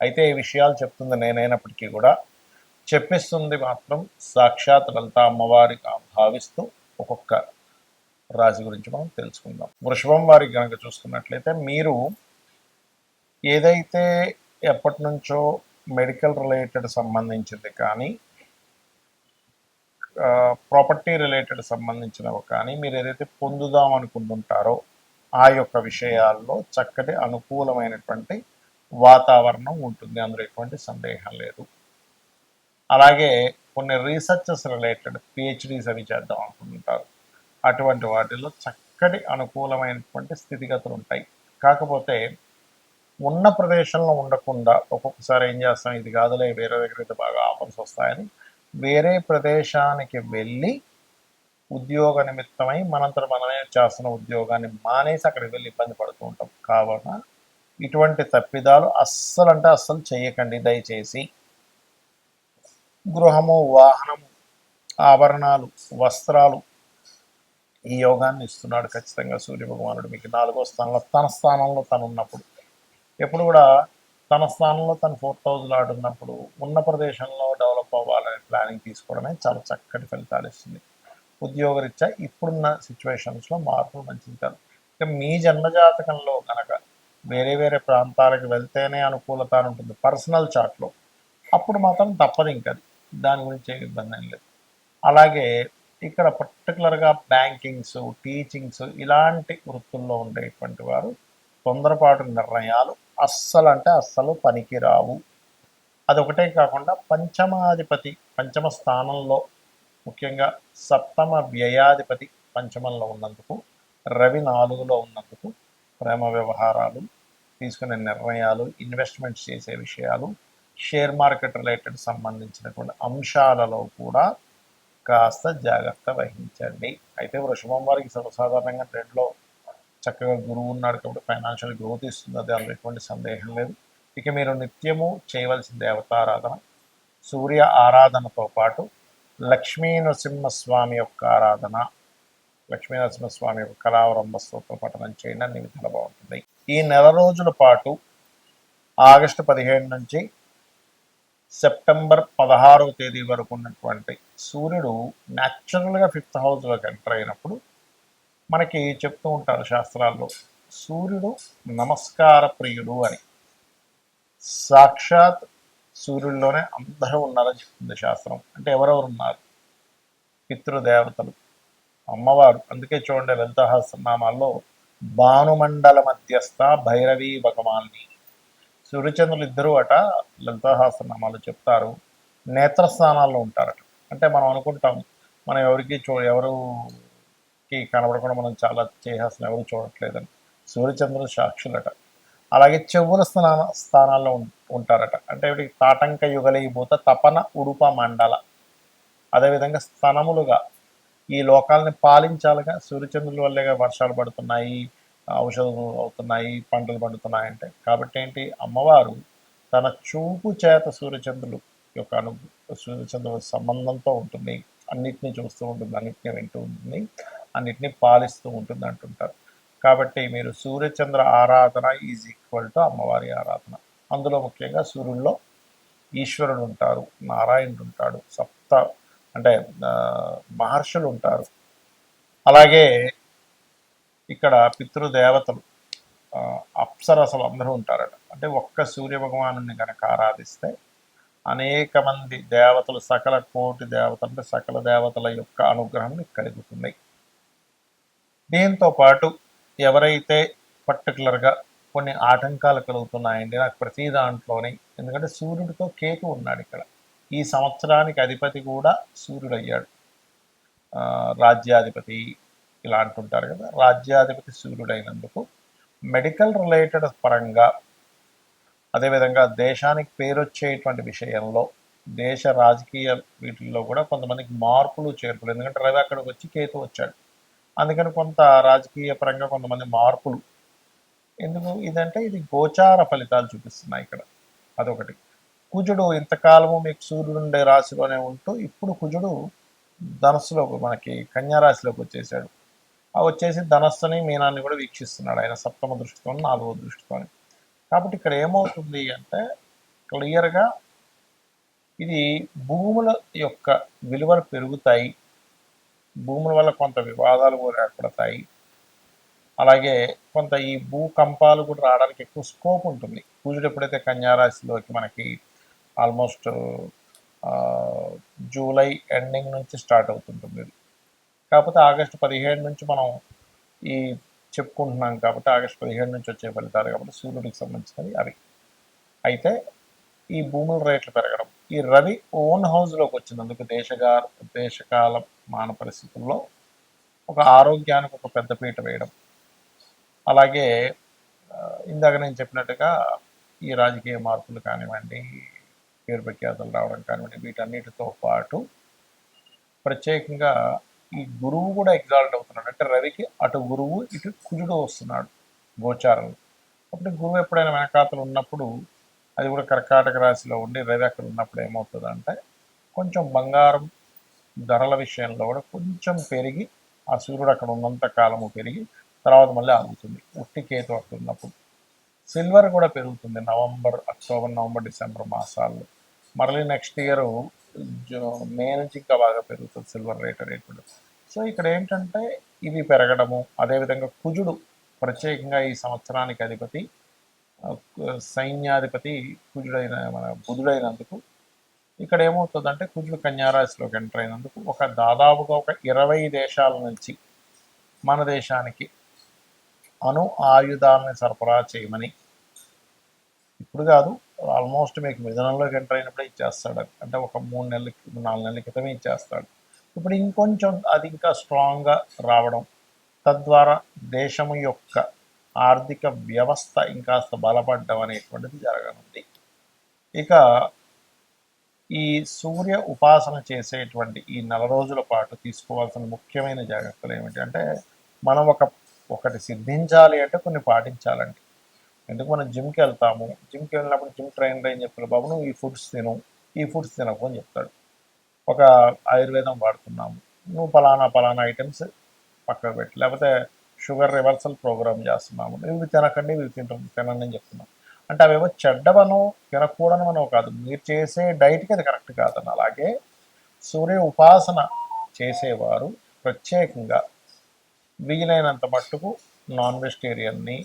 అయితే ఈ విషయాలు చెప్తుంది నేనైనప్పటికీ కూడా. చెప్పిస్తుంది మాత్రం సాక్షాత్ లలిత అమ్మవారిగా భావిస్తూ ఒక్కొక్క రాశి గురించి మనం తెలుసుకుందాం. వృషభం వారికి కనుక చూసుకున్నట్లయితే మీరు ఏదైతే ఎప్పటి నుంచో మెడికల్ రిలేటెడ్ సంబంధించింది కానీ ప్రాపర్టీ రిలేటెడ్ సంబంధించినవి కానీ మీరు ఏదైతే పొందుదాం అనుకుంటుంటారో ఆ యొక్క విషయాల్లో చక్కటి అనుకూలమైనటువంటి వాతావరణం ఉంటుంది. అందులో ఎటువంటి సందేహం లేదు. అలాగే కొన్ని రీసెర్చెస్ రిలేటెడ్ పిహెచ్డీస్ అవి చేద్దాం అనుకుంటుంటారు అటువంటి వాటిల్లో చక్కటి అనుకూలమైనటువంటి స్థితిగతులు ఉంటాయి. కాకపోతే ఉన్న ప్రదేశంలో ఉండకుండా ఒక్కొక్కసారి ఏం చేస్తాం? ఇది కాదులే వేరే దగ్గర అయితే బాగా ఆఫర్స్ వస్తాయని వేరే ప్రదేశానికి వెళ్ళి ఉద్యోగ నిమిత్తమై మనంతట మనమే చేస్తున్న ఉద్యోగాన్ని మానేసి అక్కడికి వెళ్ళి ఇబ్బంది పడుతూ ఉంటాం. కావున ఇటువంటి తప్పిదాలు అస్సలు అంటే అస్సలు చేయకండి. దయచేసి గృహము వాహనము ఆభరణాలు వస్త్రాలు ఈ యోగాన్ని ఇస్తున్నాడు ఖచ్చితంగా సూర్య భగవానుడు మీకు నాలుగో స్థానంలో తన స్థానంలో తను ఉన్నప్పుడు. ఎప్పుడు కూడా తన స్థానంలో తను ఫోర్త్ హౌస్లో ఆడున్నప్పుడు ఉన్న ప్రదేశంలో డెవలప్ అవ్వాలనే ప్లానింగ్ తీసుకోవడమే చాలా చక్కటి ఫలితాలు ఇస్తుంది. ఉద్యోగరీత్యా ఇప్పుడున్న సిచ్యువేషన్స్లో మార్పులు మంచిది కాదు మీ జన్మజాతకంలో కనుక వేరే వేరే ప్రాంతాలకు వెళ్తేనే అనుకూలత ఉంటుంది. పర్సనల్ చాట్లో. అప్పుడు మాత్రం తప్పదు ఇంకా. అది. దాని గురించి ఏమి ఇబ్బంది ఏం లేదు. అలాగే ఇక్కడ పర్టికులర్గా బ్యాంకింగ్స్ టీచింగ్స్ ఇలాంటి వృత్తుల్లో ఉండేటువంటి వారు తొందరపాటు నిర్ణయాలు అస్సలు అంటే అస్సలు పనికిరావు. అదొకటే కాకుండా పంచమాధిపతి పంచమ స్థానంలో ముఖ్యంగా సప్తమ వ్యయాధిపతి పంచమంలో ఉన్నందుకు రవి నాలుగులో ఉన్నందుకు ప్రేమ వ్యవహారాలు తీసుకునే నిర్ణయాలు ఇన్వెస్ట్మెంట్స్ చేసే విషయాలు షేర్ మార్కెట్ రిలేటెడ్ సంబంధించినటువంటి అంశాలలో కూడా కాస్త జాగ్రత్త వహించండి. అయితే వృషభం వారికి సర్వసాధారణంగా ట్రెండ్లో చక్కగా గురువు ఉన్నాడు కాబట్టి ఫైనాన్షియల్ గ్రోత్ ఇస్తుంది అది అందులో ఎటువంటి సందేహం లేదు. ఇక మీరు నిత్యము చేయవలసిన దేవతారాధన సూర్య ఆరాధనతో పాటు లక్ష్మీ నరసింహస్వామి యొక్క ఆరాధన లక్ష్మీ నరసింహస్వామి యొక్క కళావరంభ స్తోత్ర పఠనం చేయండి అన్ని విధాలు బాగుంటుంది. ఈ నెల రోజుల పాటు ఆగస్టు పదిహేను నుంచి సెప్టెంబర్ పదహారవ తేదీ వరకు ఉన్నటువంటి సూర్యుడు న్యాచురల్గా ఫిఫ్త్ హౌస్లోకి ఎంటర్ అయినప్పుడు మనకి చెప్తూ ఉంటారు శాస్త్రాల్లో సూర్యుడు నమస్కార ప్రియుడు అని. సాక్షాత్ సూర్యుడిలోనే అందరూ ఉన్నారని చెప్తుంది శాస్త్రం. అంటే ఎవరెవరు ఉన్నారు? పితృదేవతలు అమ్మవారు. అందుకే చూడండి లలితహాస్త్రనామాల్లో భానుమండల మధ్యస్థ భైరవి భగవాన్ని. సూర్యచంద్రులు ఇద్దరు అట లలితహాస్త్రనామాలు చెప్తారు. నేత్రస్థానాల్లో ఉంటారట. అంటే మనం అనుకుంటాం మనం ఎవరికి చూ ఎవరుకి కనబడకుండా మనం చాలా చేయాల్సిన ఎవరు చూడట్లేదని. సూర్యచంద్రులు సాక్షులట. అలాగే చెవుల స్థాన స్థానాల్లో ఉం- ఉంటారట. అంటే వీటికి తాటంక యుగలైపోత తపన ఉడుప మండల. అదేవిధంగా స్థనములుగా ఈ లోకాలని పాలించాలిగా. సూర్యచంద్రుల వల్లేగా వర్షాలు పడుతున్నాయి ఔషధం అవుతున్నాయి పంటలు పండుతున్నాయి అంటే కాబట్టి ఏంటి? అమ్మవారు తన చూపు చేత సూర్యచంద్రులు యొక్క అను సూర్యచంద్రుల సంబంధంతో ఉంటుంది. అన్నిటినీ చూస్తూ ఉంటుంది అన్నిటినీ వింటూ ఉంటుంది అన్నిటినీ పాలిస్తూ ఉంటుంది అంటుంటారు. కాబట్టి మీరు సూర్యచంద్ర ఆరాధన ఈజ్ ఈక్వల్ టు అమ్మవారి ఆరాధన. అందులో ముఖ్యంగా సూర్యుల్లో ఈశ్వరుడు ఉంటారు నారాయణుడు ఉంటాడు సప్త అంటే మహర్షులు ఉంటారు అలాగే ఇక్కడ పితృదేవతలు అప్సరసలు అందరూ ఉంటారట. అంటే ఒక్క సూర్య భగవాను కనుక ఆరాధిస్తే అనేక మంది దేవతలు సకల కోటి దేవతలు అంటే సకల దేవతల యొక్క అనుగ్రహం కలుగుతుంది దీంతో పాటు ఎవరైతే పర్టికులర్గా కొన్ని ఆటంకాలు కలుగుతున్నాయండి నాకు ప్రతి దాంట్లోని ఎందుకంటే సూర్యుడితో కేతు ఉన్నాడు ఇక్కడ. ఈ సంవత్సరానికి అధిపతి కూడా సూర్యుడు అయ్యాడు రాజ్యాధిపతి ఇలా అంటుంటారు కదా రాజ్యాధిపతి సూర్యుడైనందుకు మెడికల్ రిలేటెడ్ పరంగా అదేవిధంగా దేశానికి పేరు వచ్చేటువంటి విషయంలో దేశ రాజకీయ వీటిల్లో కూడా కొంతమందికి మార్పులు చేర్పులు ఎందుకంటే రవి అక్కడికి వచ్చి కేతు వచ్చాడు. అందుకని కొంత రాజకీయ పరంగా కొంతమంది మార్పులు. ఎందుకు? ఇదంటే ఇది గోచార ఫలితాలు చూపిస్తున్నాయి ఇక్కడ. అదొకటి. కుజుడు ఇంతకాలము మీకు సూర్యుడు ఉండే రాశిలోనే ఉంటూ ఇప్పుడు కుజుడు ధనస్సులో మనకి కన్యారాశిలోకి వచ్చేసాడు. ఆ వచ్చేసి ధనస్సుని మీనాన్ని కూడా వీక్షిస్తున్నాడు ఆయన సప్తమ దృష్టితో నాలుగో దృష్టితో కాబట్టి ఇక్కడ ఏమవుతుంది అంటే క్లియర్గా ఇది భూముల యొక్క విలువలు పెరుగుతాయి. భూముల వల్ల కొంత వివాదాలు కూడా ఏర్పడతాయి. అలాగే కొంత ఈ భూకంపాలు కూడా రావడానికి ఎక్కువ స్కోప్ ఉంటుంది. కుజుడు ఎప్పుడైతే కన్యారాశిలోకి మనకి ఆల్మోస్ట్ జూలై ఎండింగ్ నుంచి స్టార్ట్ అవుతుంటుంది కాకపోతే ఆగస్టు పదిహేడు నుంచి మనం ఈ చెప్పుకుంటున్నాం కాబట్టి ఆగస్టు పదిహేడు నుంచి వచ్చే ఫలితాలు కాబట్టి సూర్యుడికి సంబంధించినవి అవి. అయితే ఈ భూముల రేట్లు పెరగడం ఈ రవి ఓన్ హౌస్లోకి వచ్చినందుకు దేశగా దేశకాల మాన పరిస్థితుల్లో ఒక ఆరోగ్యానికి ఒక పెద్దపీట వేయడం. అలాగే ఇందాక నేను చెప్పినట్టుగా ఈ రాజకీయ మార్పులు కానివ్వండి పేరు ప్రఖ్యాతలు రావడం కానివ్వండి వీటన్నిటితో పాటు ప్రత్యేకంగా ఈ గురువు కూడా ఎగ్జాల్ట్ అవుతున్నాడు. అంటే రవికి అటు గురువు ఇటు కుజుడు వస్తున్నాడు గోచారం అప్పుడు గురువు ఎప్పుడైనా వెనకాతలు ఉన్నప్పుడు అది కూడా కర్కాటక రాశిలో ఉండి రవి అక్కడ ఉన్నప్పుడు ఏమవుతుందంటే కొంచెం బంగారం ధరల విషయంలో కూడా కొంచెం పెరిగి ఆ సూర్యుడు అక్కడ ఉన్నంత కాలము పెరిగి తర్వాత మళ్ళీ ఆగుతుంది. ఉట్టి కేతు అక్కడ ఉన్నప్పుడు. సిల్వర్ కూడా పెరుగుతుంది నవంబర్ అక్టోబర్ నవంబర్ డిసెంబర్ మాసాల్లో. మళ్ళీ నెక్స్ట్ ఇయర్ మే నుంచి ఇంకా బాగా పెరుగుతుంది సిల్వర్ రేట్ రేట్ కూడా. సో ఇక్కడ ఏంటంటే ఇవి పెరగడము అదేవిధంగా కుజుడు ప్రత్యేకంగా ఈ సంవత్సరానికి అధిపతి సైన్యాధిపతి కుజుడైన మన బుధుడైనందుకు ఇక్కడ ఏమవుతుందంటే కుజుడు కన్యారాశిలోకి ఎంటర్ అయినందుకు ఒక దాదాపుగా ఒక ఇరవై దేశాల నుంచి మన దేశానికి అణు ఆయుధాలని సరఫరా చేయమని ఇప్పుడు కాదు. ఆల్మోస్ట్ మీకు విధానంలోకి ఎంటర్ అయినప్పుడే ఇచ్చేస్తాడు. అంటే ఒక మూడు నెలల నాలుగు నెలల క్రితమే ఇచ్చేస్తాడు. ఇప్పుడు ఇంకొంచెం అది ఇంకా స్ట్రాంగ్గా రావడం తద్వారా దేశం యొక్క ఆర్థిక వ్యవస్థ ఇంకాస్త బలపడడం అనేటువంటిది జరగనుంది. ఇక ఈ సూర్య ఉపాసన చేసేటువంటి ఈ నెల రోజుల పాటు తీసుకోవాల్సిన ముఖ్యమైన జాగ్రత్తలు ఏమిటి అంటే మనం ఒక ఒకటి సిద్ధించాలి అంటే కొన్ని పాటించాలండి. ఎందుకు మనం జిమ్కి వెళ్తాము? జిమ్కి వెళ్ళినప్పుడు జిమ్ ట్రైనర్ ఏం చెప్తాడు? బాబు నువ్వు ఈ ఫుడ్స్ తిను. ఈ ఫుడ్స్ తినకు అని చెప్తాడు. ఒక ఆయుర్వేదం వాడుతున్నాము. నువ్వు పలానా పలానా ఐటమ్స్ పక్కకు పెట్టి. లేకపోతే షుగర్ రివర్సల్ ప్రోగ్రామ్ చేస్తున్నాము. ఇవి తినకండి ఇవి తింటాం తినండి అని చెప్తున్నాం. అంటే అవేమో చెడ్డవను మనం కాదు. మీరు చేసే డైట్కి అది కరెక్ట్ కాదని. అలాగే సూర్య ఉపాసన చేసేవారు. ప్రత్యేకంగా వీలైనంత మట్టుకు నాన్ వెజిటేరియన్ని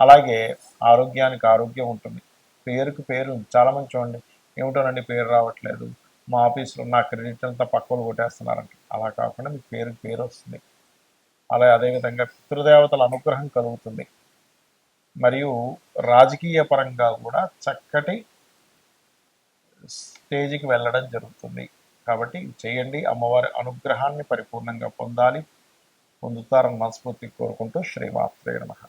అలాగే ఆరోగ్యానికి ఆరోగ్యం ఉంటుంది. పేరుకు పేరు చాలామంది చూడండి ఏమిటోనండి పేరు రావట్లేదు. మా ఆఫీస్లో నా క్రెడిట్ అంతా పక్కలు కొట్టేస్తున్నారంట. అలా కాకుండా మీకు పేరుకి పేరు వస్తుంది. అలా అదేవిధంగా పితృదేవతల అనుగ్రహం కలుగుతుంది. మరియు రాజకీయ పరంగా కూడా చక్కటి స్టేజ్కి వెళ్ళడం జరుగుతుంది. కాబట్టి చేయండి అమ్మవారి అనుగ్రహాన్ని పరిపూర్ణంగా పొందాలి. పొందుతారని మనస్ఫూర్తి కోరుకుంటూ శ్రీమాత్రే నమః.